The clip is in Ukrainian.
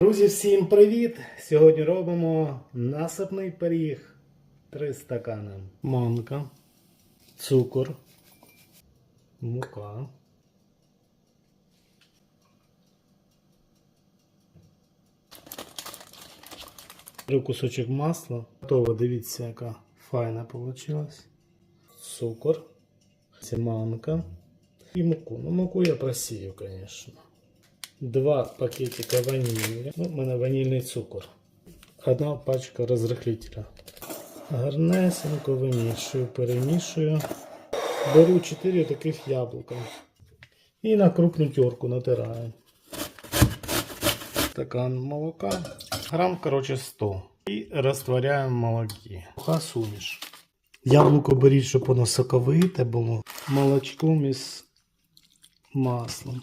Друзі, всім привіт! Сьогодні робимо насипний пиріг. Три стакани. Манка, цукор, мука. Три кусочок масла. Готово, дивіться, яка файна вийшла. Цукор, манка і муку. Ну, муку я просію, звісно. Два пакетика ванілі. Ну, у мене ванільний цукор. Одна пачка розрихлителя. Гарнесенько вимішую, перемішую. Беру 4 таких яблука. І на крупну терку натираю. Стакан молока. Грам, короче, 100. І розтворяємо в молокі. Суха суміш. Яблуко беріть, щоб воно соковите було. Молочком із маслом.